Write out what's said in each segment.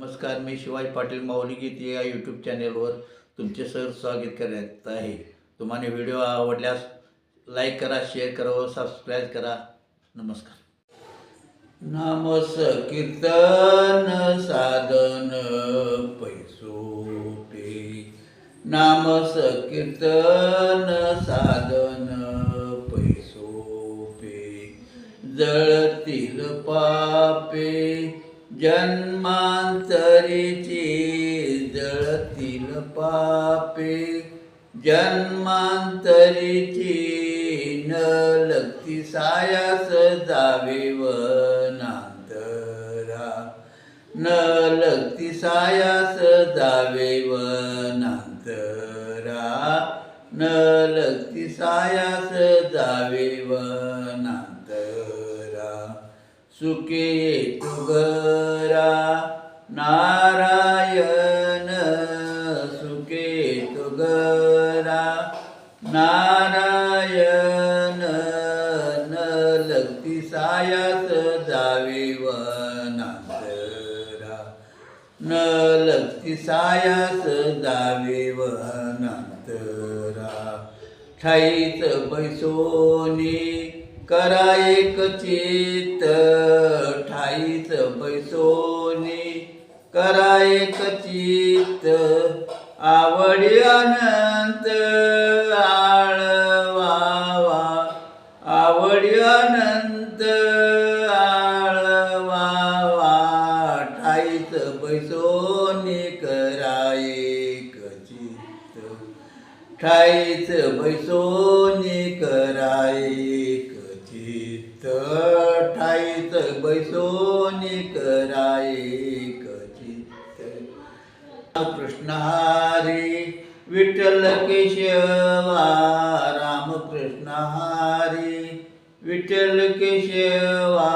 नमस्कार मी शिवाजी पाटील माऊली गीत या यूट्यूब चॅनेलवर तुमचे सर स्वागत करत आहे. तुम्हाला व्हिडिओ आवडल्यास लाईक करा शेअर करा व सबस्क्राईब करा. नमस्कार. नमस कीर्तन साधन पैसोटे नामस कीर्तन साधन पैसोपे जळतील पापे जन्मांतरीची जळतील पापे. जन्मांतरीची न लगती सायास जावे वनांतरा. न लगती सायास जावे वनांतरा. न लगती साया सुखे तुगरा नारायण सुखे तुगरा नारायण न लगती सायास जावे वनांतरा. न लगती सायास जावे वनांतरा. ठाईत बैसोनी करा एक चित ठाईत बैसोनी. करा एक चित आवडी अनंत आळवावा. आवडी अनंत आळवावा. ठाईत बैसोनी करा एक चित. ठाईच बैसोनी करा एक ठाईच बैसोनी करायक चित्त विठ्ठल केशवा राम कृष्णहारी विठ्ठल केशवा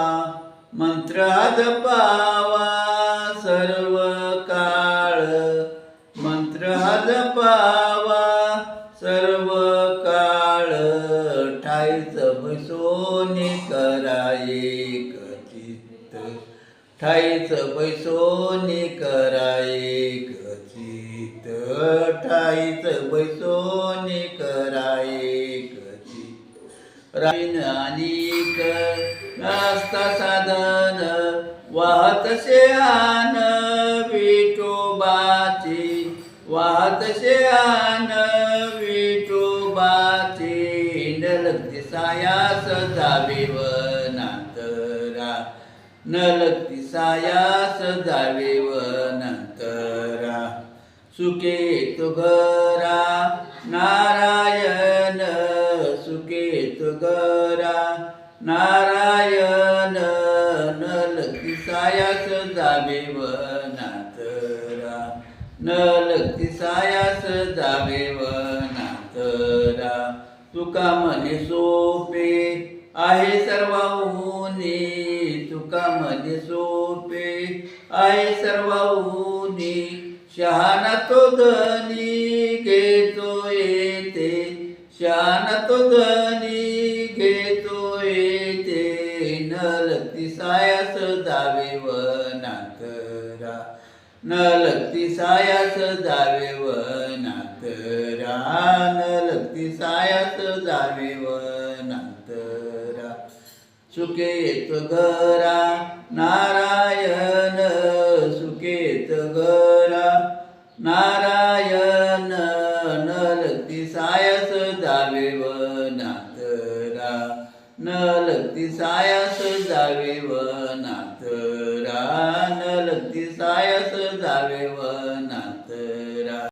मंत्र पावा सर्व काळ मंत्र पावा. करायक चित्त ठाईच बैसोनी करायक चित्त ठाईच बैसोनी करायक चित्त राईन अनेक नास्ता साधन वाहत आन विठोबाची. वाहत आन विठोबाची. नलगती सायास जावे नलगती सायास जावे वनांतरा सुखे तुगरा नारायण सुखे तुगरा नारायण नलकी सायास जावे वनातरा नलकी सायास जावे वनातरा तुका म्हणे सोपे आहे सर्वाहुनी तुका म्हणे सोपे आहे सर्वाहुनी शहाणा तो धनी घेतो येते। शहाणा तो धनी घेतो येते। नलती सायास जावे न नलती सायास जावे न नलती सायास जावे वनातरा। सुकेत गरा नारायण सुकेत घरा नारायण नलती सायस जावे नातरा नलती सायस जावे व